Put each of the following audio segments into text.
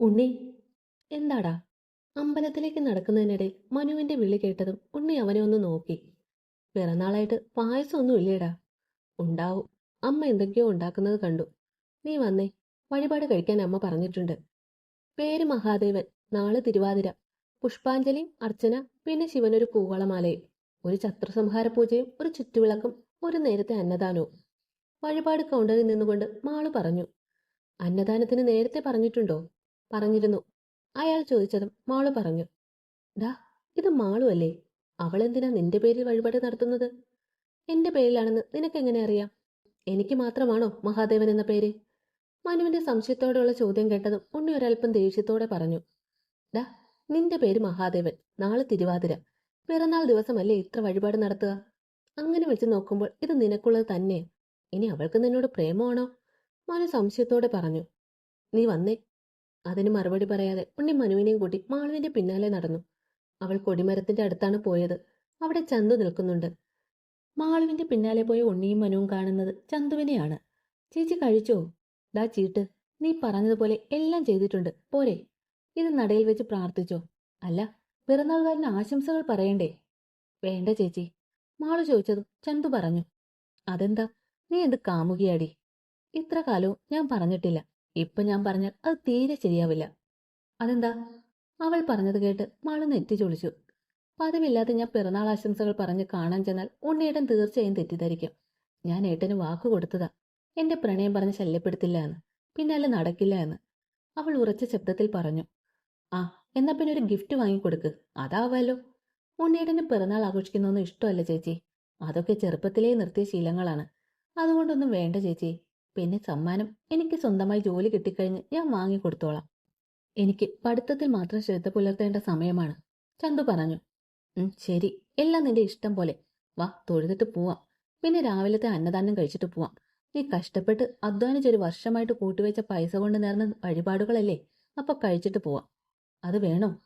ഉണ്ണി. എന്താടാ? അമ്പലത്തിലേക്ക് നടക്കുന്നതിനിടയിൽ മനുവിന്റെ വിളി കേട്ടതും ഉണ്ണി അവനെ ഒന്ന് നോക്കി. പിറന്നാളായിട്ട് പായസമൊന്നും ഇല്ലേടാ ഉണ്ടാവും. അമ്മ എന്തൊക്കെയോ ഉണ്ടാക്കുന്നത് കണ്ടു. നീ വന്നേ. വഴിപാട് കഴിക്കാൻ അമ്മ പറഞ്ഞിട്ടുണ്ട്. പേര് മഹാദേവൻ. നാളെ തിരുവാതിര. പുഷ്പാഞ്ജലിയും അർച്ചന പിന്നെ ശിവനൊരു പൂവളമാലയും ഒരു ചത്രസംഹാര പൂജയും ഒരു ചുറ്റുവിളക്കും ഒരു നേരത്തെ അന്നദാനവും. വഴിപാട് കൗണ്ടറിൽ നിന്നുകൊണ്ട് മാൾ പറഞ്ഞു. അന്നദാനത്തിന് നേരത്തെ പറഞ്ഞിട്ടുണ്ടോ? പറഞ്ഞിരുന്നു. അയാൾ ചോദിച്ചതും മാളു പറഞ്ഞു ദാ ഇത് മാളു അല്ലേ? അവളെന്തിനാ നിന്റെ പേരിൽ വഴിപാട് നടത്തുന്നത്? എന്റെ പേരിലാണെന്ന് നിനക്കെങ്ങനെ അറിയാം? എനിക്ക് മാത്രമാണോ മഹാദേവൻ എന്ന പേര്? മനുവിന്റെ സംശയത്തോടെയുള്ള ചോദ്യം കേട്ടതും ഉണ്ണി ഒരൽപ്പം ദേഷ്യത്തോടെ പറഞ്ഞു ഡാ നിന്റെ പേര് മഹാദേവൻ നാളെ തിരുവാതിര. പിറന്നാൾ ദിവസമല്ലേ ഇത്ര വഴിപാട് നടത്തുക? അങ്ങനെ വെച്ച് നോക്കുമ്പോൾ ഇത് നിനക്കുള്ളത് തന്നെ ഇനി അവൾക്ക് നിന്നോട് പ്രേമമാണോ? മനു സംശയത്തോടെ പറഞ്ഞു നീ വന്നേ അതിന് മറുപടി പറയാതെ ഉണ്ണി മനുവിനെയും കൂട്ടി മാളുവിന്റെ പിന്നാലെ നടന്നു. അവൾ കൊടിമരത്തിന്റെ അടുത്താണ് പോയത്. അവിടെ ചന്തു നിൽക്കുന്നുണ്ട്. മാളുവിന്റെ പിന്നാലെ പോയ ഉണ്ണിയും മനുവും കാണുന്നത് ചന്തുവിനെയാണ്. ചേച്ചി കഴിച്ചോ? ദാ ചീട്ട്. നീ പറഞ്ഞതുപോലെ എല്ലാം ചെയ്തിട്ടുണ്ട്. പോരെ. ഇത് നടയിൽ വെച്ച് പ്രാർത്ഥിച്ചോ? അല്ല പിറന്നാളുകാരന് ആശംസകൾ പറയണ്ടേ? വേണ്ട ചേച്ചി. മാളു ചോദിച്ചതും ചന്തു പറഞ്ഞു. അതെന്താ? നീ എന്ത് കാമുകിയാടി? ഇത്ര കാലവും ഞാൻ പറഞ്ഞിട്ടില്ല. ഇപ്പൊ ഞാൻ പറഞ്ഞാൽ അത് തീരെ ശരിയാവില്ല. അതെന്താ? അവൾ പറഞ്ഞത് കേട്ട് മാളു നെറ്റി ചൊളിച്ചു. പതിവില്ലാതെ ഞാൻ പിറന്നാൾ ആശംസകൾ പറഞ്ഞ് കാണാൻ ചെന്നാൽ ഉണ്ണിയേട്ടൻ തീർച്ചയായും തെറ്റിദ്ധരിക്കും. ഞാൻ ഏട്ടന് വാക്ക് കൊടുത്തതാ. എന്റെ പ്രണയം പറഞ്ഞ് ശല്യപ്പെടുത്തില്ല എന്ന്. പിന്നാലെ നടക്കില്ല എന്ന്. അവൾ ഉറച്ച ശബ്ദത്തിൽ പറഞ്ഞു. ആ എന്നാ പിന്നെ ഒരു ഗിഫ്റ്റ് വാങ്ങിക്കൊടുക്ക്. അതാവാലോ. ഉണ്ണിയേട്ടന് പിറന്നാൾ ആഘോഷിക്കുന്നൊന്നും ഇഷ്ടമല്ല ചേച്ചി. അതൊക്കെ ചെറുപ്പത്തിലേ നിർത്തിയ ശീലങ്ങളാണ്. അതുകൊണ്ടൊന്നും വേണ്ട ചേച്ചി. പിന്നെ സമ്മാനം എനിക്ക് സ്വന്തമായി ജോലി കിട്ടിക്കഴിഞ്ഞ് ഞാൻ വാങ്ങിക്കൊടുത്തോളാം എനിക്ക് പഠിത്തത്തിൽ മാത്രം ശ്രദ്ധ പുലർത്തേണ്ട സമയമാണ്. ചന്തു പറഞ്ഞു. ശരി. എല്ലാം നിന്റെ ഇഷ്ടം പോലെ. വാ തൊഴുതിട്ട് പോവാം. പിന്നെ രാവിലത്തെ അന്നദാനം കഴിച്ചിട്ട് പോവാം. നീ കഷ്ടപ്പെട്ട് അധ്വാനിച്ചൊരു വർഷമായിട്ട് കൂട്ടിവെച്ച പൈസ കൊണ്ട് നേർന്ന വഴിപാടുകളല്ലേ? അപ്പൊ കഴിച്ചിട്ട് പോവാം. അത് വേണോ?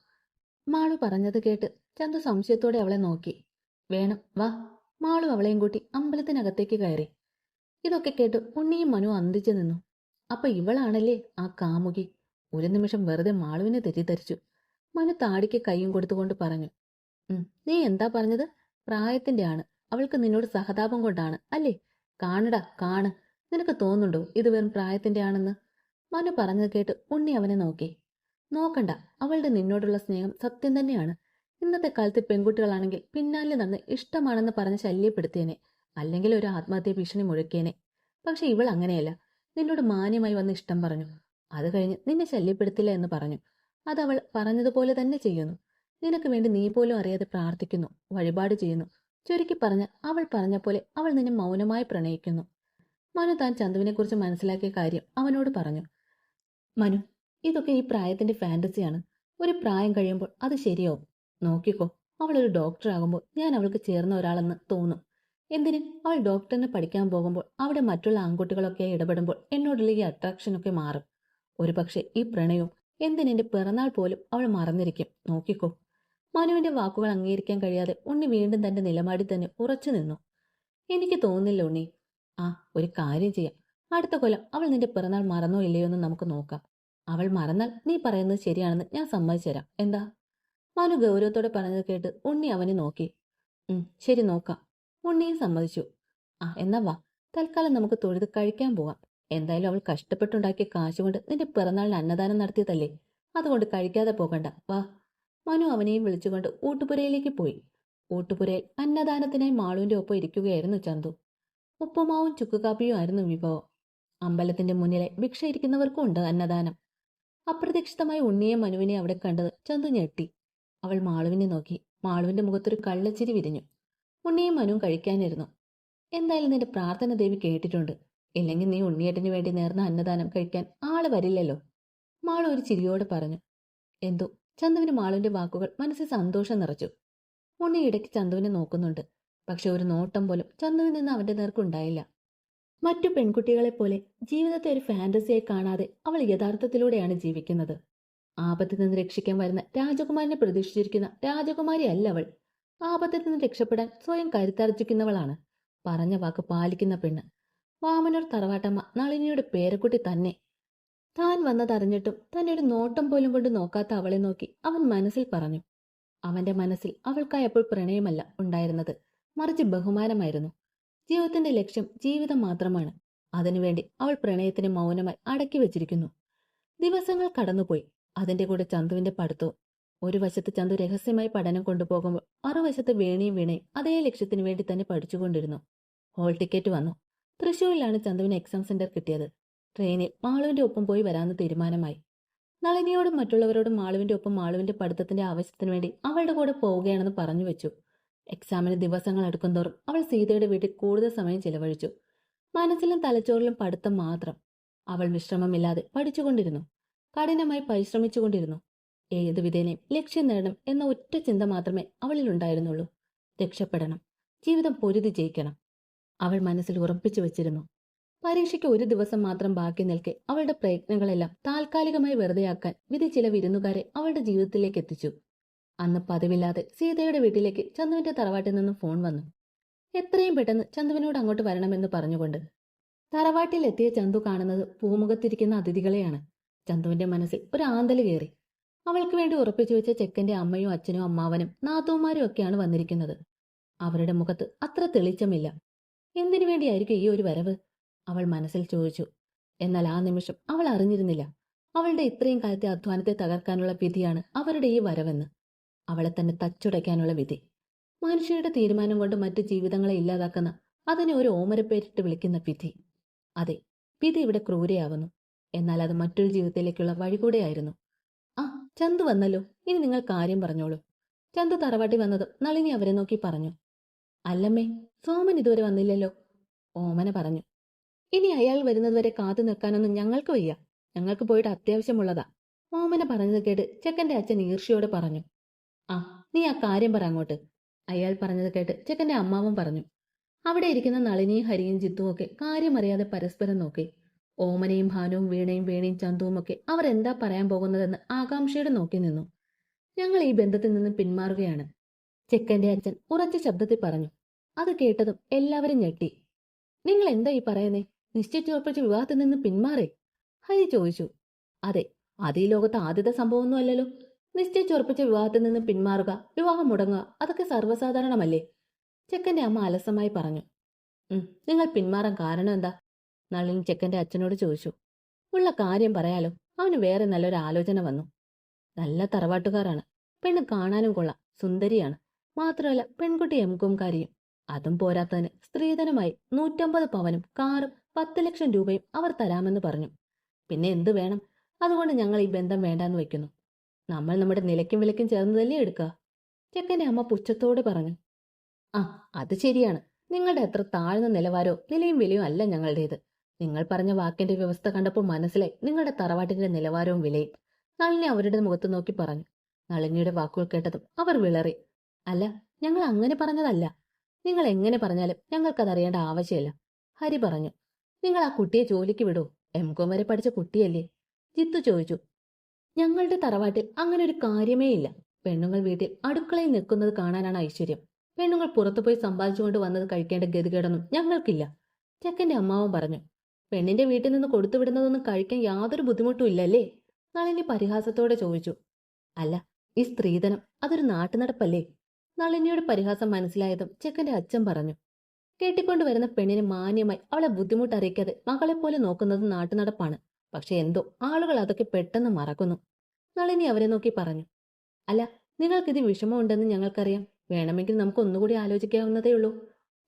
മാളു പറഞ്ഞത് കേട്ട് ചന്തു സംശയത്തോടെ അവളെ നോക്കി. വേണം. വാ. മാളു അവളെയും കൂട്ടി അമ്പലത്തിനകത്തേക്ക് കയറി. ഇതൊക്കെ കേട്ട് ഉണ്ണിയും മനു അന്തിച്ചു നിന്നു. അപ്പൊ ഇവളാണല്ലേ ആ കാമുകി? ഒരു നിമിഷം വെറുതെ മാളുവിനെ തെറ്റിദ്ധരിച്ചു. മനു താടിക്ക് കൈയും കൊടുത്തുകൊണ്ട് പറഞ്ഞു നീ എന്താ പറഞ്ഞത്? പ്രായത്തിന്റെ ആണ്. അവൾക്ക് നിന്നോട് സഹതാപം കൊണ്ടാണ്. അല്ലേ? കാണടാ കാണ്. നിനക്ക് തോന്നുന്നുണ്ടോ ഇത് വെറും പ്രായത്തിന്റെ ആണെന്ന്? മനു പറഞ്ഞത് കേട്ട് ഉണ്ണി അവനെ നോക്കി. നോക്കണ്ട അവളുടെ നിന്നോടുള്ള സ്നേഹം സത്യം തന്നെയാണ്. ഇന്നത്തെ കാലത്ത് പെൺകുട്ടികളാണെങ്കിൽ പിന്നാലെ നടന്ന് ഇഷ്ടമാണെന്ന് പറഞ്ഞ് ശല്യപ്പെടുത്തിയനെ. അല്ലെങ്കിൽ ഒരു ആത്മഹത്യ ഭീഷണി മുഴക്കിയേനെ. പക്ഷെ ഇവൾ അങ്ങനെയല്ല. നിന്നോട് മാന്യമായി വന്ന് ഇഷ്ടം പറഞ്ഞു. അത് കഴിഞ്ഞ് നിന്നെ ശല്യപ്പെടുത്തില്ല എന്ന് പറഞ്ഞു. അത് അവൾ പറഞ്ഞതുപോലെ തന്നെ ചെയ്യുന്നു. നിനക്ക് വേണ്ടി നീ പോലും അറിയാതെ പ്രാർത്ഥിക്കുന്നു. വഴിപാട് ചെയ്യുന്നു. ചുരുക്കി പറഞ്ഞ അവൾ പറഞ്ഞ പോലെ അവൾ നിന്നെ മൗനമായി പ്രണയിക്കുന്നു. മനു താൻ ചന്തുവിനെക്കുറിച്ച് മനസ്സിലാക്കിയ കാര്യം അവനോട് പറഞ്ഞു. മനു ഇതൊക്കെ ഈ പ്രായത്തിന്റെ ഫാന്റസിയാണ്. ഒരു പ്രായം കഴിയുമ്പോൾ അത് ശരിയാവും. നോക്കിക്കോ അവൾ ഒരു ഡോക്ടർ ആകുമ്പോൾ ഞാൻ അവൾക്ക് ചേർന്ന ഒരാളെന്ന് തോന്നും. എന്തിന്? അവൾ ഡോക്ടറിന് പഠിക്കാൻ പോകുമ്പോൾ അവിടെ മറ്റുള്ള ആൺകുട്ടികളൊക്കെ ഇടപെടുമ്പോൾ എന്നോടുള്ള ഈ അട്രാക്ഷനൊക്കെ മാറും. ഒരുപക്ഷെ ഈ പ്രണയവും എന്തിനെന്റെ പിറന്നാൾ പോലും അവൾ മറന്നിരിക്കും. നോക്കിക്കോ. മനുവിന്റെ വാക്കുകൾ അംഗീകരിക്കാൻ കഴിയാതെ ഉണ്ണി വീണ്ടും തന്റെ നിലപാടിൽ തന്നെ ഉറച്ചു നിന്നു. എനിക്ക് തോന്നുന്നില്ല ഉണ്ണി. ആ ഒരു കാര്യം ചെയ്യാം. അടുത്ത കൊല്ലം അവൾ നിന്റെ പിറന്നാൾ മറന്നോ ഇല്ലയോ എന്ന് നമുക്ക് നോക്കാം. അവൾ മറന്നാൽ നീ പറയുന്നത് ശരിയാണെന്ന് ഞാൻ സമ്മതിച്ചു തരാം. എന്താ? മനു ഗൗരവത്തോടെ പറഞ്ഞത് കേട്ട് ഉണ്ണി അവനെ നോക്കി. ശരി നോക്കാം. ഉണ്ണിയും സമ്മതിച്ചു. ആ എന്നാ വാ. തൽക്കാലം നമുക്ക് തൊഴുത് കഴിക്കാൻ പോവാം. എന്തായാലും അവൾ കഷ്ടപ്പെട്ടുണ്ടാക്കിയ കാശുകൊണ്ട് നിന്റെ പിറന്നാളിന് അന്നദാനം നടത്തിയതല്ലേ? അതുകൊണ്ട് കഴിക്കാതെ പോകണ്ട. വാ. മനു അവനെയും വിളിച്ചുകൊണ്ട് ഊട്ടുപുരയിലേക്ക് പോയി. ഊട്ടുപുരയിൽ അന്നദാനത്തിനായി മാളുവിന്റെ ഒപ്പം ഇരിക്കുകയായിരുന്നു ചന്തു. ഉപ്പുമാവും ചുക്കുകാപ്പിയും ആയിരുന്നു വിഭവം. അമ്പലത്തിന്റെ മുന്നിലെ ഭിക്ഷ ഇരിക്കുന്നവർക്കും ഉണ്ട് അന്നദാനം. അപ്രതീക്ഷിതമായി ഉണ്ണിയെ മനുവിനെ അവിടെ കണ്ടത് ചന്തു ഞെട്ടി. അവൾ മാളുവിനെ നോക്കി. മാളുവിന്റെ മുഖത്തൊരു കള്ളച്ചിരി വിരിഞ്ഞു. ഉണ്ണിയും മനുവും കഴിക്കാനിരുന്നു. എന്തായാലും നിന്റെ പ്രാർത്ഥന ദേവി കേട്ടിട്ടുണ്ട്. ഇല്ലെങ്കിൽ നീ ഉണ്ണിയേട്ടന് വേണ്ടി നേർന്ന അന്നദാനം കഴിക്കാൻ ആൾ വരില്ലല്ലോ. മാളു ഒരു ചിരിയോടെ പറഞ്ഞു. എന്തോ? ചന്തുവിന് മാളുവിന്റെ വാക്കുകൾ മനസ്സിൽ സന്തോഷം നിറച്ചു. ഉണ്ണി ഇടയ്ക്ക് ചന്തുവിനെ നോക്കുന്നുണ്ട്. പക്ഷെ ഒരു നോട്ടം പോലും ചന്തുവിൽ നിന്ന് അവന്റെ നേർക്കുണ്ടായില്ല മറ്റു പെൺകുട്ടികളെ പോലെ ജീവിതത്തെ ഒരു ഫാന്റസിയായി കാണാതെ അവൾ യഥാർത്ഥത്തിലൂടെയാണ് ജീവിക്കുന്നത്. ആപത്തിൽ നിന്ന് രക്ഷിക്കാൻ വരുന്ന രാജകുമാരനെ പ്രതീക്ഷിച്ചിരിക്കുന്ന രാജകുമാരി അല്ല അവൾ. ആപത്തിൽ നിന്ന് രക്ഷപ്പെടാൻ സ്വയം കരുത്തർജിക്കുന്നവളാണ്. പറഞ്ഞ വാക്ക് പാലിക്കുന്ന പെണ്ണ്. വാമനൂർ തറവാട്ടമ്മ നളിനിയുടെ പേരക്കുട്ടി തന്നെ. താൻ വന്നതറിഞ്ഞിട്ടും തന്നെ ഒരു നോട്ടം പോലും കൊണ്ട് നോക്കാത്ത അവളെ നോക്കി അവൻ മനസ്സിൽ പറഞ്ഞു. അവന്റെ മനസ്സിൽ അവൾക്കായി അപ്പോൾ പ്രണയമല്ല ഉണ്ടായിരുന്നത്. മറിച്ച് ബഹുമാനമായിരുന്നു. ജീവിതത്തിന്റെ ലക്ഷ്യം ജീവിതം മാത്രമാണ്. അതിനുവേണ്ടി അവൾ പ്രണയത്തിന് മൗനമായി അടക്കി വെച്ചിരിക്കുന്നു. ദിവസങ്ങൾ കടന്നുപോയി. അതിന്റെ കൂടെ ചന്തുവിന്റെ പഠിത്തവും ഒരു വശത്ത് ചന്തു രഹസ്യമായി പഠനം കൊണ്ടുപോകുമ്പോൾ മറുവശത്ത് വേണിയും വീണയും അതേ ലക്ഷ്യത്തിന് വേണ്ടി തന്നെ പഠിച്ചുകൊണ്ടിരുന്നു. ഹോൾ ടിക്കറ്റ് വന്നു. തൃശ്ശൂരിലാണ് ചന്തുവിന് എക്സാം സെന്റർ കിട്ടിയത്. ട്രെയിനിൽ മാളുവിന്റെ ഒപ്പം പോയി വരാമെന്ന് തീരുമാനമായി. നളിനിയോടും മറ്റുള്ളവരോടും മാളുവിന്റെ ഒപ്പം മാളുവിന്റെ പഠിത്തത്തിന്റെ ആവശ്യത്തിന് വേണ്ടി അവളുടെ കൂടെ പോവുകയാണെന്ന് പറഞ്ഞു വെച്ചു. എക്സാമിന് ദിവസങ്ങൾ അടുക്കുന്തോറും അവൾ സീതയുടെ വീട്ടിൽ കൂടുതൽ സമയം ചിലവഴിച്ചു. മനസ്സിലും തലച്ചോറിലും പഠിത്തം മാത്രം. അവൾ വിശ്രമമില്ലാതെ പഠിച്ചുകൊണ്ടിരുന്നു. കഠിനമായി പരിശ്രമിച്ചുകൊണ്ടിരുന്നു. ഏതു വിധേനയും ലക്ഷ്യം നേടണം എന്ന ഒറ്റ ചിന്ത മാത്രമേ അവളിൽ ഉണ്ടായിരുന്നുള്ളൂ രക്ഷപ്പെടണം. ജീവിതം പൊരുതി ജയിക്കണം. അവൾ മനസ്സിൽ ഉറപ്പിച്ചു വച്ചിരുന്നു. പരീക്ഷയ്ക്ക് ഒരു ദിവസം മാത്രം ബാക്കി നിൽക്കെ അവളുടെ പ്രയത്നങ്ങളെല്ലാം താൽക്കാലികമായി വെറുതെയാക്കാൻ വിധി ചില വിരുന്നുകാരെ അവളുടെ ജീവിതത്തിലേക്ക് എത്തിച്ചു. അന്ന് പതിവില്ലാതെ സീതയുടെ വീട്ടിലേക്ക് ചന്തുവിന്റെ തറവാട്ടിൽ നിന്ന് ഫോൺ വന്നു. എത്രയും പെട്ടെന്ന് ചന്തുവിനോട് അങ്ങോട്ട് വരണമെന്ന് പറഞ്ഞുകൊണ്ട്. തറവാട്ടിൽ എത്തിയ ചന്തു കാണുന്നത് പൂമുഖത്തിരിക്കുന്ന അതിഥികളെയാണ്. ചന്തുവിന്റെ മനസ്സിൽ ഒരു ആന്തൽ കയറി. അവൾക്ക് വേണ്ടി ഉറപ്പിച്ചു വെച്ച ചെക്കന്റെ അമ്മയും അച്ഛനും അമ്മാവനും നാത്തൂമാരും ഒക്കെയാണ് വന്നിരിക്കുന്നത്. അവരുടെ മുഖത്ത് അത്ര തെളിച്ചമില്ല. എന്തിനു വേണ്ടിയായിരിക്കും ഈ ഒരു വരവ്? അവൾ മനസ്സിൽ ചോദിച്ചു. എന്നാൽ ആ നിമിഷം അവൾ അറിഞ്ഞിരുന്നില്ല. അവളുടെ ഇത്രയും കാലത്തെ അധ്വാനത്തെ തകർക്കാനുള്ള വിധിയാണ് അവരുടെ ഈ വരവെന്ന്. അവളെ തന്നെ തച്ചുടയ്ക്കാനുള്ള വിധി. മനുഷ്യരുടെ തീരുമാനം കൊണ്ട് മറ്റു ജീവിതങ്ങളെ ഇല്ലാതാക്കുന്ന അതിനെ ഒരു ഓമരപ്പേരിട്ട് വിളിക്കുന്ന വിധി. അതെ വിധി ഇവിടെ ക്രൂരയാവുന്നു. എന്നാൽ അത് മറ്റൊരു ജീവിതത്തിലേക്കുള്ള വഴി കൂടെയായിരുന്നു ആ ചന്തു വന്നല്ലോ ഇനി നിങ്ങൾ കാര്യം പറഞ്ഞോളൂ. ചന്തു തറവാട്ടി വന്നതും നളിനി അവരെ നോക്കി പറഞ്ഞു. അല്ലമ്മേ സോമൻ ഇതുവരെ വന്നില്ലല്ലോ ഓമന പറഞ്ഞു. ഇനി അയാൾ വരുന്നതുവരെ കാത്തു നിൽക്കാനൊന്നും ഞങ്ങൾക്ക് വയ്യ. ഞങ്ങൾക്ക് പോയിട്ട് അത്യാവശ്യമുള്ളതാ. ഓമന പറഞ്ഞത് കേട്ട് ചെക്കന്റെ അച്ഛൻ ഈർഷ്യയോടെ പറഞ്ഞു. ആ നീ ആ കാര്യം പറ അങ്ങോട്ട്. അയാൾ പറഞ്ഞത് കേട്ട് ചെക്കന്റെ അമ്മാവും പറഞ്ഞു. അവിടെ ഇരിക്കുന്ന നളിനിയും ഹരിയും ജിത്തുവും ഒക്കെ കാര്യമറിയാതെ പരസ്പരം നോക്കി. ഓമനയും ഭാനുവും വീണയും വേണിയും ചന്തുവും ഒക്കെ അവരെന്താ പറയാൻ പോകുന്നതെന്ന് ആകാംക്ഷയോടെ നോക്കി നിന്നു. ഞങ്ങൾ ഈ ബന്ധത്തിൽ നിന്ന് പിന്മാറുകയാണ്. ചെക്കന്റെ അച്ഛൻ ഉറച്ച ശബ്ദത്തിൽ പറഞ്ഞു. അത് കേട്ടതും എല്ലാവരും ഞെട്ടി. നിങ്ങൾ എന്താ ഈ പറയുന്നേ? നിശ്ചയിച്ചുറപ്പിച്ച വിവാഹത്തിൽ നിന്ന് പിന്മാറേ? ഹരി ചോദിച്ചു. അതെ അത് ഈ ലോകത്ത് ആദ്യത്തെ സംഭവമൊന്നും അല്ലല്ലോ. നിശ്ചയിച്ചുറപ്പിച്ച വിവാഹത്തിൽ നിന്ന് പിന്മാറുക വിവാഹം മുടങ്ങുക അതൊക്കെ സർവസാധാരണമല്ലേ? ചെക്കന്റെ അമ്മ അലസമായി പറഞ്ഞു. നിങ്ങൾ പിന്മാറാൻ കാരണം എന്താ? നളിനി ചെക്കന്റെ അച്ഛനോട് ചോദിച്ചു. ഉള്ള കാര്യം പറയാലോ. അവന് വേറെ നല്ലൊരു ആലോചന വന്നു. നല്ല തറവാട്ടുകാരാണ്. പെണ്ണ് കാണാനും കൊള്ളാം. സുന്ദരിയാണ്. മാത്രമല്ല പെൺകുട്ടി എംകോംകാരിയും. അതും പോരാത്തതിന് സ്ത്രീധനമായി നൂറ്റമ്പത് പവനും കാറും പത്ത് ലക്ഷം രൂപയും അവർ തരാമെന്ന് പറഞ്ഞു. പിന്നെ എന്ത് വേണം? അതുകൊണ്ട് ഞങ്ങൾ ഈ ബന്ധം വേണ്ടാന്ന് വെക്കുന്നു. നമ്മൾ നമ്മുടെ നിലയ്ക്കും വിലക്കും ചേർന്നതല്ലേ എടുക്കുക? ചെക്കന്റെ അമ്മ പുച്ഛത്തോടെ പറഞ്ഞു. ആ അത് ശരിയാണ്. നിങ്ങളുടെ അത്ര താഴ്ന്ന നിലവാരോ നിലയും വിലയും അല്ല ഞങ്ങളുടേത്. നിങ്ങൾ പറഞ്ഞ വാക്കിന്റെ വ്യവസ്ഥ കണ്ടപ്പോൾ മനസ്സിലായി. നിങ്ങളുടെ തറവാട്ടിന്റെ നിലവാരവും വിലയും. നളിനി അവരുടെ മുഖത്ത് നോക്കി പറഞ്ഞു. നളിനിയുടെ വാക്കുകൾ കേട്ടതും അവർ വിളറി. അല്ല ഞങ്ങൾ അങ്ങനെ പറഞ്ഞതല്ല. നിങ്ങൾ എങ്ങനെ പറഞ്ഞാലും ഞങ്ങൾക്കത് അറിയേണ്ട ആവശ്യമില്ല. ഹരി പറഞ്ഞു. നിങ്ങൾ ആ കുട്ടിയെ ജോലിക്ക് വിടൂ. എം കോം വരെ പഠിച്ച കുട്ടിയല്ലേ? ജിത്തു ചോദിച്ചു. ഞങ്ങളുടെ തറവാട്ടിൽ അങ്ങനെ ഒരു കാര്യമേ ഇല്ല. പെണ്ണുങ്ങൾ വീട്ടിൽ അടുക്കളയിൽ നിൽക്കുന്നത് കാണാനാണ് ഐശ്വര്യം. പെണ്ണുങ്ങൾ പുറത്തുപോയി സമ്പാദിച്ചുകൊണ്ട് വന്നത് കഴിക്കേണ്ട ഗതികേടൊന്നും ഞങ്ങൾക്കില്ല. ചെക്കന്റെ അമ്മാവൻ പറഞ്ഞു. പെണ്ണിന്റെ വീട്ടിൽ നിന്ന് കൊടുത്തുവിടുന്നതൊന്നും കഴിക്കാൻ യാതൊരു ബുദ്ധിമുട്ടും ഇല്ലല്ലേ? നളിനി പരിഹാസത്തോടെ ചോദിച്ചു. അല്ല ഈ സ്ത്രീധനം അതൊരു നാട്ടുനടപ്പല്ലേ? നളിനിയുടെ പരിഹാസം മനസ്സിലായതും ചെക്കന്റെ അച്ഛൻ പറഞ്ഞു. കേട്ടിക്കൊണ്ടുവരുന്ന പെണ്ണിനെ മാന്യമായി അവളെ ബുദ്ധിമുട്ടറിയിക്കാതെ മകളെപ്പോലെ നോക്കുന്നത് നാട്ടുനടപ്പാണ്. പക്ഷെ എന്തോ ആളുകൾ അതൊക്കെ പെട്ടെന്ന് മറക്കുന്നു. നളിനി അവരെ നോക്കി പറഞ്ഞു. അല്ല നിങ്ങൾക്കിത് വിഷമമുണ്ടെന്ന് ഞങ്ങൾക്കറിയാം. വേണമെങ്കിൽ നമുക്ക് ഒന്നുകൂടി ആലോചിക്കാവുന്നതേ ഉള്ളൂ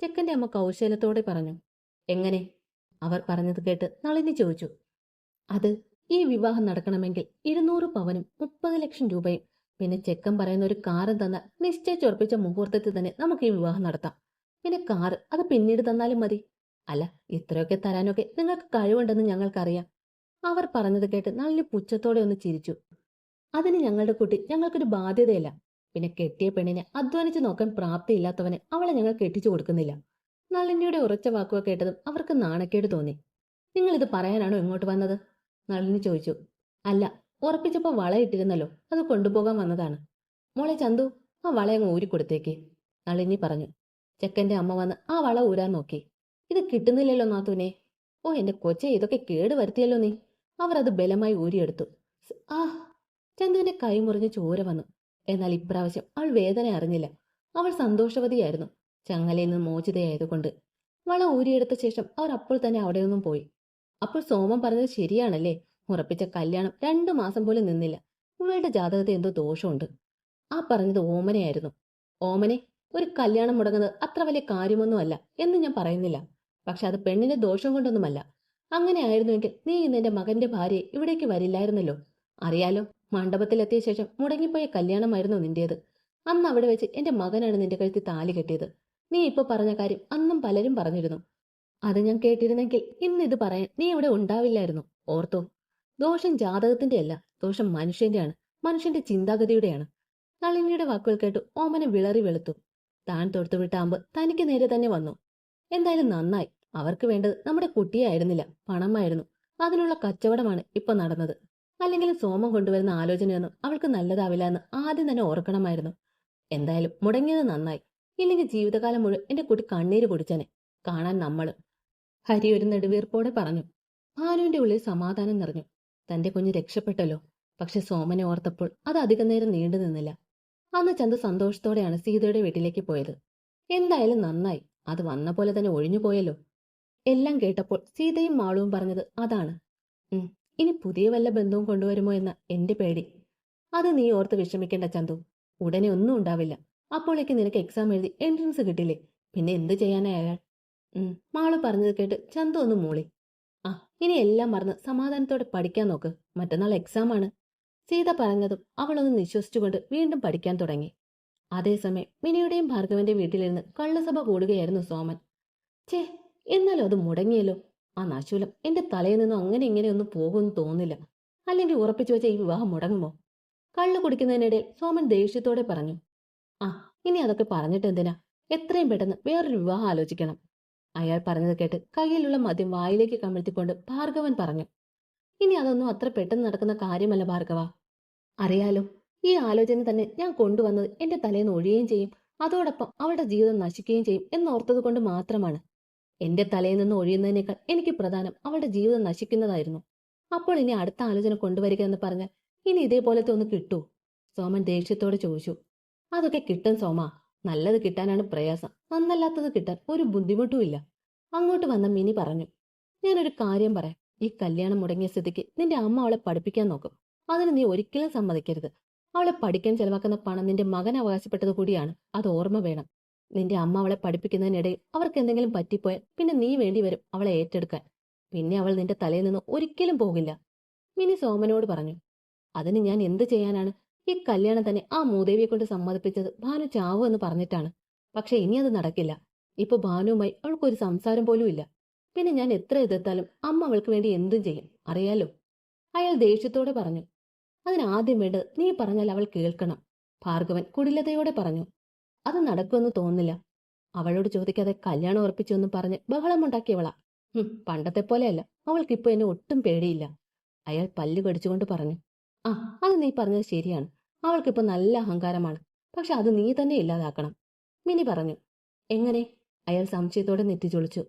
ചെക്കന്റെ അമ്മ കൗശലത്തോടെ പറഞ്ഞു. എങ്ങനെ? അവർ പറഞ്ഞത് കേട്ട് നളിനി ചോദിച്ചു അത് ഈ വിവാഹം നടക്കണമെങ്കിൽ ഇരുന്നൂറ് പവനും മുപ്പത് ലക്ഷം രൂപയും. പിന്നെ ചെക്കൻ പറയുന്ന ഒരു കാറും തന്നാൽ നിശ്ചയിച്ചുറപ്പിച്ച മുഹൂർത്തത്തിൽ തന്നെ നമുക്ക് ഈ വിവാഹം നടത്താം. പിന്നെ കാറ് അത് പിന്നീട് തന്നാലും മതി. അല്ല ഇത്രയൊക്കെ തരാനൊക്കെ നിങ്ങൾക്ക് കഴിവുണ്ടെന്ന് ഞങ്ങൾക്കറിയാം. അവർ പറഞ്ഞത് കേട്ട് നളിനി പുച്ഛത്തോടെ ഒന്ന് ചിരിച്ചു. അതിന് ഞങ്ങളുടെ കുട്ടി ഞങ്ങൾക്കൊരു ബാധ്യതയല്ല. പിന്നെ കെട്ടിയ പെണ്ണിനെ അധ്വാനിച്ചു നോക്കാൻ പ്രാപ്തിയില്ലാത്തവനെ അവളെ ഞങ്ങൾ കെട്ടിച്ചു കൊടുക്കുന്നില്ല. നളിനിയുടെ ഉറച്ച വാക്കുകൾ കേട്ടതും അവർക്ക് നാണക്കേട് തോന്നി. നിങ്ങൾ ഇത് പറയാനാണോ ഇങ്ങോട്ട് വന്നത്? നളിനി ചോദിച്ചു. അല്ല ഉറപ്പിച്ചപ്പോൾ വളയിട്ടിരുന്നല്ലോ അത് കൊണ്ടുപോകാൻ വന്നതാണ്. മോളെ ചന്തു ആ വള അങ്ങ് ഊരിക്കൊടുത്തേക്ക് നളിനി പറഞ്ഞു. ചെക്കന്റെ അമ്മ വന്ന് ആ വള ഊരാൻ നോക്കി. ഇത് കിട്ടുന്നില്ലല്ലോ നാത്തൂനെ. ഓ എന്റെ കൊച്ചെ ഇതൊക്കെ കേട് വരുത്തിയല്ലോ നീ. അവർ അത് ബലമായി ഊരിയെടുത്തു. ആ. ചന്തുവിന്റെ കൈ മുറിഞ്ഞ് ചോര വന്നു. എന്നാൽ ഇപ്രാവശ്യം അവൾ വേദന അറിഞ്ഞില്ല. അവൾ സന്തോഷവതിയായിരുന്നു. ചങ്ങലയിൽ നിന്ന് മോചിതയായതുകൊണ്ട് വള ഊരിയെടുത്ത ശേഷം അവർ അപ്പോൾ തന്നെ അവിടെ നിന്നും പോയി. അപ്പോൾ സോമം പറഞ്ഞത് ശരിയാണല്ലേ? ഉറപ്പിച്ച കല്യാണം രണ്ടു മാസം പോലും നിന്നില്ല. ഇവളുടെ ജാതകത്തിൽ എന്തോ ദോഷമുണ്ട്. ആ പറഞ്ഞത് ഓമനയായിരുന്നു. ഓമനെ ഒരു കല്യാണം മുടങ്ങുന്നത് അത്ര വലിയ കാര്യമൊന്നുമല്ല എന്ന് ഞാൻ പറയുന്നില്ല. പക്ഷെ അത് പെണ്ണിന്റെ ദോഷം കൊണ്ടൊന്നുമല്ല. അങ്ങനെ ആയിരുന്നുവെങ്കിൽ നീ ഇന്ന് എന്റെ മകന്റെ ഭാര്യയെ ഇവിടേക്ക് വരില്ലായിരുന്നല്ലോ. അറിയാലോ മണ്ഡപത്തിലെത്തിയ ശേഷം മുടങ്ങിപ്പോയ കല്യാണമായിരുന്നു നിന്റേത് അന്ന് അവിടെ വെച്ച് എന്റെ മകനാണ് നിന്റെ കഴുത്തിൽ താലി കെട്ടിയത്. നീ ഇപ്പൊ പറഞ്ഞ കാര്യം അന്നും പലരും പറഞ്ഞിരുന്നു. അത് ഞാൻ കേട്ടിരുന്നെങ്കിൽ ഇന്ന് ഇത് പറയാൻ നീ ഇവിടെ ഉണ്ടാവില്ലായിരുന്നു. ഓർത്തോ? ദോഷം ജാതകത്തിന്റെ അല്ല ദോഷം മനുഷ്യന്റെയാണ് മനുഷ്യന്റെ ചിന്താഗതിയുടെയാണ്. നളിനിയുടെ വാക്കുകൾ കേട്ടു ഓമന വിളറി വെളുത്തു. താൻ തൊടുത്തുവിട്ട അമ്പ് തനിക്ക് നേരെ തന്നെ വന്നു. എന്തായാലും നന്നായി. അവർക്ക് വേണ്ടത് നമ്മുടെ കുട്ടിയായിരുന്നില്ല പണമായിരുന്നു. അതിനുള്ള കച്ചവടമാണ് ഇപ്പൊ നടന്നത്. അല്ലെങ്കിൽ സോമം കൊണ്ടുവരുന്ന ആലോചനയൊന്നും അവൾക്ക് നല്ലതാവില്ല എന്ന് ആദ്യം തന്നെ ഓർക്കണമായിരുന്നു. എന്തായാലും മുടങ്ങിയത് നന്നായി. ഇല്ലെങ്കിൽ ജീവിതകാലം മുഴുവൻ എന്റെ കുട്ടി കണ്ണീര് പൊടിച്ചനെ. കാണാൻ നമ്മൾ ഹരി ഒരു നെടുവീർപ്പോടെ പറഞ്ഞു. ഭാനുവിന്റെ ഉള്ളിൽ സമാധാനം നിറഞ്ഞു. തന്റെ കുഞ്ഞ് രക്ഷപ്പെട്ടല്ലോ. പക്ഷെ സോമനെ ഓർത്തപ്പോൾ അത് അധികം നേരം നീണ്ടു നിന്നില്ല. അന്ന് ചന്ത് സന്തോഷത്തോടെയാണ് സീതയുടെ വീട്ടിലേക്ക് പോയത്. എന്തായാലും നന്നായി. അത് വന്ന പോലെ തന്നെ ഒഴിഞ്ഞു പോയല്ലോ. എല്ലാം കേട്ടപ്പോൾ സീതയും മാളുവും പറഞ്ഞത് അതാണ്. ഇനി പുതിയ വല്ല ബന്ധവും കൊണ്ടുവരുമോ എന്ന എന്റെ പേടി. അത് നീ ഓർത്ത് വിഷമിക്കേണ്ട ചന്തു. ഉടനെ ഒന്നും ഉണ്ടാവില്ല. അപ്പോഴേക്ക് നിനക്ക് എക്സാം എഴുതി എൻട്രൻസ് കിട്ടില്ലേ? പിന്നെ എന്ത് ചെയ്യാനാ അയാൾ? മാൾ പറഞ്ഞത് കേട്ട് ചന്തു ഒന്ന് മൂളി. ആ ഇനി എല്ലാം മറന്ന് സമാധാനത്തോടെ പഠിക്കാൻ നോക്ക്. മറ്റന്നാൾ എക്സാം ആണ്. സീത പറഞ്ഞതും അവളൊന്ന് നിശ്വസിച്ചുകൊണ്ട് വീണ്ടും പഠിക്കാൻ തുടങ്ങി. അതേസമയം മിനിയുടെയും ഭാർഗവന്റെയും വീട്ടിലിരുന്ന് കള്ളസഭ കൂടുകയായിരുന്നു സോമൻ. ചേ എന്നാലും അത് മുടങ്ങിയല്ലോ. ആ നാശൂലം എന്റെ തലയിൽ നിന്നും അങ്ങനെ ഇങ്ങനെ ഇങ്ങനെയൊന്നും പോകുമെന്ന് തോന്നില്ല അല്ലെങ്കിൽ ഉറപ്പിച്ചു വെച്ച ഈ വിവാഹം മുടങ്ങുമോ? കള്ളു കുടിക്കുന്നതിനിടയിൽ സോമൻ ദേഷ്യത്തോടെ പറഞ്ഞു. ആ ഇനി അതൊക്കെ പറഞ്ഞിട്ട് എന്തിനാ? എത്രയും പെട്ടെന്ന് വേറൊരു വിവാഹം ആലോചിക്കണം. അയാൾ പറഞ്ഞത് കേട്ട് കയ്യിലുള്ള മദ്യം വായിലേക്ക് കമിഴ്ത്തിക്കൊണ്ട് ഭാർഗവൻ പറഞ്ഞു ഇനി അതൊന്നും അത്ര പെട്ടെന്ന് നടക്കുന്ന കാര്യമല്ല ഭാർഗവ. അറിയാലോ ഈ ആലോചന തന്നെ ഞാൻ കൊണ്ടുവന്നത് എന്റെ തലേന്ന് ഒഴിയുകയും ചെയ്യും അതോടൊപ്പം അവളുടെ ജീവിതം നശിക്കുകയും ചെയ്യും എന്നോർത്തത് കൊണ്ട് മാത്രമാണ്. എന്റെ തലയിൽ നിന്ന് ഒഴിയുന്നതിനേക്കാൾ എനിക്ക് പ്രധാനം അവളുടെ ജീവിതം നശിക്കുന്നതായിരുന്നു. അപ്പോൾ ഇനി അടുത്ത ആലോചന കൊണ്ടുവരിക എന്ന് പറഞ്ഞാൽ ഇനി ഇതേപോലത്തെ ഒന്ന് കിട്ടൂ? സോമൻ ദേഷ്യത്തോടെ ചോദിച്ചു. അതൊക്കെ കിട്ടും സോമ നല്ലത് കിട്ടാനാണ് പ്രയാസം. നന്നല്ലാത്തത് കിട്ടാൻ ഒരു ബുദ്ധിമുട്ടും ഇല്ല. അങ്ങോട്ട് വന്ന മിനി പറഞ്ഞു ഞാനൊരു കാര്യം പറയാം. ഈ കല്യാണം മുടങ്ങിയ സ്ഥിതിക്ക് നിന്റെ അമ്മ അവളെ പഠിപ്പിക്കാൻ നോക്കും. അതിന് നീ ഒരിക്കലും സമ്മതിക്കരുത്. അവളെ പഠിക്കാൻ ചെലവാക്കുന്ന പണം നിന്റെ മകൻ അവകാശപ്പെട്ടത് കൂടിയാണ്. അത് ഓർമ്മ വേണം. നിന്റെ അമ്മ അവളെ പഠിപ്പിക്കുന്നതിനിടയിൽ അവർക്ക് എന്തെങ്കിലും പറ്റിപ്പോയാൽ പിന്നെ നീ വേണ്ടി വരും അവളെ ഏറ്റെടുക്കാൻ. പിന്നെ അവൾ നിന്റെ തലയിൽ നിന്ന് ഒരിക്കലും പോകില്ല. മിനി സോമനോട് പറഞ്ഞു അതിന് ഞാൻ എന്ത് ചെയ്യാനാണ്? ഈ കല്യാണം തന്നെ ആ മൂദേവിയെ കൊണ്ട് സമ്മതിപ്പിച്ചത് ഭാനു ചാവു എന്ന് പറഞ്ഞിട്ടാണ്. പക്ഷെ ഇനി അത് നടക്കില്ല. ഇപ്പൊ ഭാനുവുമായി അവൾക്കൊരു സംസാരം പോലും ഇല്ല. പിന്നെ ഞാൻ എത്ര എതിർത്താലും അമ്മ അവൾക്ക് വേണ്ടി എന്തും ചെയ്യും. അറിയാലോ? അയാൾ ദേഷ്യത്തോടെ പറഞ്ഞു അതിനാദ്യം വേണ്ടത് നീ പറഞ്ഞാൽ അവൾ കേൾക്കണം. ഭാർഗവൻ കുടിലതയോടെ പറഞ്ഞു അത് നടക്കുമെന്ന് തോന്നില്ല അവളോട് ചോദിക്കാതെ കല്യാണം ഉറപ്പിച്ചൊന്നും പറഞ്ഞ് ബഹളമുണ്ടാക്കിയവളാ പണ്ടത്തെ പോലെയല്ല. അവൾക്കിപ്പോ എന്നെ ഒട്ടും പേടിയില്ല. അയാൾ പല്ല് കടിച്ചുകൊണ്ട് പറഞ്ഞു ആ അത് നീ പറഞ്ഞത് ശരിയാണ്. അവൾക്കിപ്പോ നല്ല അഹങ്കാരമാണ്. പക്ഷെ അത് നീ തന്നെ ഇല്ലാതാക്കണം. മിനി പറഞ്ഞു. എങ്ങനെ? അയാൾ സംശയത്തോടെ നെറ്റിച്ചൊളിച്ചു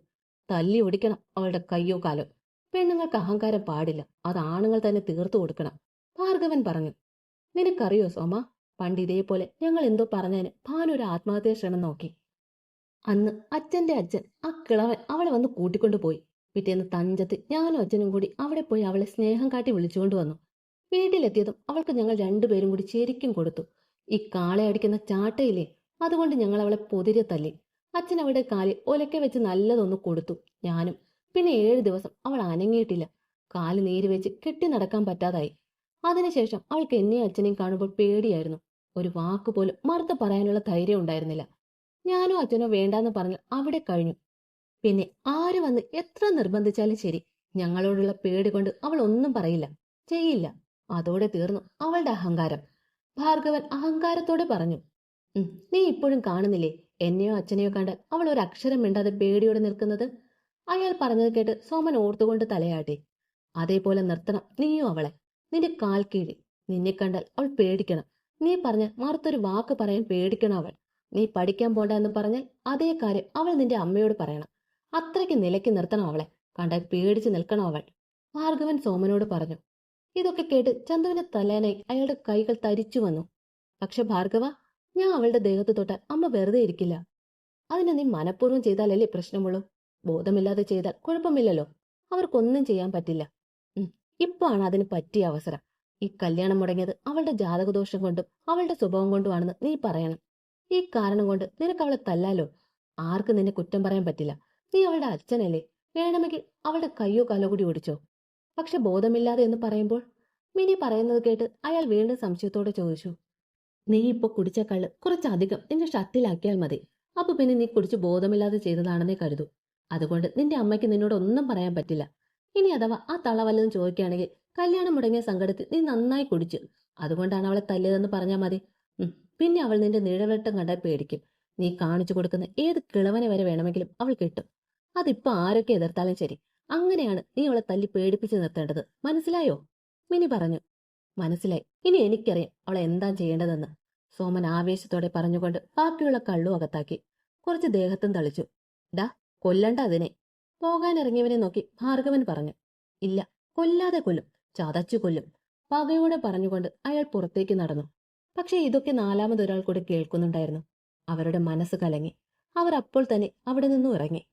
തല്ലി ഒടിക്കണം അവളുടെ കയ്യോ കാലോ. പെണ്ണുങ്ങൾക്ക് അഹങ്കാരം പാടില്ല. അത് ആണുങ്ങൾ തന്നെ തീർത്തു കൊടുക്കണം. ഭാർഗവൻ പറഞ്ഞു. നിനക്കറിയോ സോമ? പണ്ട് ഇതേപോലെ ഞങ്ങൾ എന്തോ പറഞ്ഞതിന് ഭാനൊരു ആത്മഹത്യാ ശ്രമം നോക്കി. അന്ന് അച്ഛന്റെ അച്ഛൻ ആ കിളവൻ അവളെ വന്ന് കൂട്ടിക്കൊണ്ടുപോയി. പിറ്റേന്ന് തഞ്ചത്ത് ഞാനും അച്ഛനും കൂടി അവിടെ പോയി അവളെ സ്നേഹം കാട്ടി വിളിച്ചുകൊണ്ട് വന്നു. വീട്ടിലെത്തിയതും അവൾക്ക് ഞങ്ങൾ രണ്ടുപേരും കൂടി ശരിക്കും കൊടുത്തു. ഈ കാളെ അടിക്കുന്ന ചാട്ടയില്ലേ? അതുകൊണ്ട് ഞങ്ങൾ അവളെ പൊതിരെ തല്ലി. അച്ഛൻ അവളുടെ കാലിൽ ഒലക്ക വെച്ച് നല്ലതൊന്ന് കൊടുത്തു ഞാനും. പിന്നെ ഏഴ് ദിവസം അവൾ അനങ്ങിയിട്ടില്ല. കാൽ നീര് വെച്ച് കെട്ടി നടക്കാൻ പറ്റാതായി. അതിനുശേഷം അവൾക്ക് എന്നെയും അച്ഛനെയും കാണുമ്പോൾ പേടിയായിരുന്നു. ഒരു വാക്ക് പോലും മറുത്ത് പറയാനുള്ള ധൈര്യം ഉണ്ടായിരുന്നില്ല. ഞാനോ അച്ഛനോ വേണ്ടാന്ന് പറഞ്ഞ് അവിടെ കഴിഞ്ഞു. പിന്നെ ആര് വന്ന് എത്ര നിർബന്ധിച്ചാലും ശരി ഞങ്ങളോടുള്ള പേടി കൊണ്ട് അവൾ ഒന്നും പറയില്ല. ചെയ്യില്ല. അതോടെ തീർന്നു അവളുടെ അഹങ്കാരം. ഭാർഗവൻ അഹങ്കാരത്തോടെ പറഞ്ഞു നീ ഇപ്പോഴും കാണുന്നില്ലേ? എന്നെയോ അച്ഛനെയോ കണ്ട് അവൾ ഒരു അക്ഷരം മിണ്ടാതെ പേടിയോടെ നിൽക്കുന്നത്? അയാൾ പറഞ്ഞത് കേട്ട് സോമൻ ഓർത്തുകൊണ്ട് തലയാട്ടി അതേപോലെ നിർത്തണം നീയോ അവളെ. നിന്റെ കാൽ കീഴി. നിന്നെ കണ്ടാൽ അവൾ പേടിക്കണം. നീ പറഞ്ഞ മറുത്തൊരു വാക്ക് പറയാൻ പേടിക്കണം അവൾ. നീ പഠിക്കാൻ പോണ്ട എന്ന് പറഞ്ഞാൽ അതേ കാര്യം അവൾ നിന്റെ അമ്മയോട് പറയണം. അത്രയ്ക്ക് നിലയ്ക്ക് നിർത്തണം അവളെ. കണ്ടാൽ പേടിച്ച് നിൽക്കണം അവൾ. ഭാർഗവൻ സോമനോട് പറഞ്ഞു ഇതൊക്കെ കേട്ട് ചന്തുവിന്റെ തലേനായി അയാളുടെ കൈകൾ തരിച്ചു വന്നു. പക്ഷെ ഭാർഗവ ഞാൻ അവളുടെ ദേഹത്ത് തൊട്ടാൽ അമ്മ വെറുതെ ഇരിക്കില്ല. അതിനെ നീ മനഃപൂർവം ചെയ്താലല്ലേ പ്രശ്നമുള്ളൂ? ബോധമില്ലാതെ ചെയ്താൽ കുഴപ്പമില്ലല്ലോ. അവർക്കൊന്നും ചെയ്യാൻ പറ്റില്ല. ഇപ്പോ ആണ് അതിന് പറ്റിയ അവസരം. ഈ കല്യാണം മുടങ്ങിയത് അവളുടെ ജാതകദോഷം കൊണ്ടും അവളുടെ സ്വഭാവം കൊണ്ടുമാണെന്ന് നീ പറയണം. ഈ കാരണം കൊണ്ട് നിനക്ക് അവളെ തല്ലാലോ? ആർക്കും നിന്നെ കുറ്റം പറയാൻ പറ്റില്ല. നീ അവളുടെ അച്ഛനല്ലേ? വേണമെങ്കിൽ അവളുടെ കയ്യോ കാലോ കൂടി ഓടിച്ചോ. പക്ഷെ ബോധമില്ലാതെ എന്ന് പറയുമ്പോൾ മിനി പറയുന്നത് കേട്ട് അയാൾ വീണ്ടും സംശയത്തോടെ ചോദിച്ചു നീ ഇപ്പൊ കുടിച്ച കള്ള് കുറച്ചധികം നിന്റെ ഷട്ടിലാക്കിയാൽ മതി. അപ്പൊ പിന്നെ നീ കുടിച്ച് ബോധമില്ലാതെ ചെയ്തതാണെന്നേ കരുതൂ. അതുകൊണ്ട് നിന്റെ അമ്മയ്ക്ക് നിന്നോട് ഒന്നും പറയാൻ പറ്റില്ല. ഇനി അഥവാ ആ തളവല്ലെന്ന് ചോദിക്കുകയാണെങ്കിൽ കല്യാണം മുടങ്ങിയ സങ്കടത്തിൽ നീ നന്നായി കുടിച്ചു. അതുകൊണ്ടാണ് അവളെ തല്ലിയതെന്ന് പറഞ്ഞാൽ മതി. പിന്നെ അവൾ നിന്റെ നിഴവെട്ടം കണ്ടാൽ പേടിക്കും. നീ കാണിച്ചു കൊടുക്കുന്ന ഏത് കിളവനെ വരെ വേണമെങ്കിലും അവൾ കിട്ടും. അതിപ്പോ ആരൊക്കെ എതിർത്താലും ശരി. അങ്ങനെയാണ് നീ അവളെ തല്ലി പേടിപ്പിച്ച് നിർത്തേണ്ടത്. മനസ്സിലായോ? മിനി പറഞ്ഞു. മനസ്സിലായി. ഇനി എനിക്കറിയാം അവളെ എന്താ ചെയ്യേണ്ടതെന്ന്. സോമൻ ആവേശത്തോടെ പറഞ്ഞുകൊണ്ട് ബാക്കിയുള്ള കള്ളു അകത്താക്കി. കുറച്ച് ദേഹത്തും തളിച്ചു. ഡാ കൊല്ലണ്ട അതിനെ. പോകാനിറങ്ങിയവനെ നോക്കി ഭാർഗവൻ പറഞ്ഞു. ഇല്ല കൊല്ലാതെ കൊല്ലും. ചതച്ചു കൊല്ലും. പകയോടെ പറഞ്ഞുകൊണ്ട് അയാൾ പുറത്തേക്ക് നടന്നു. പക്ഷേ ഇതൊക്കെ നാലാമതൊരാൾ കൂടെ കേൾക്കുന്നുണ്ടായിരുന്നു. അവരുടെ മനസ്സ് കലങ്ങി. അവർ അപ്പോൾ തന്നെ അവിടെ നിന്നും ഇറങ്ങി.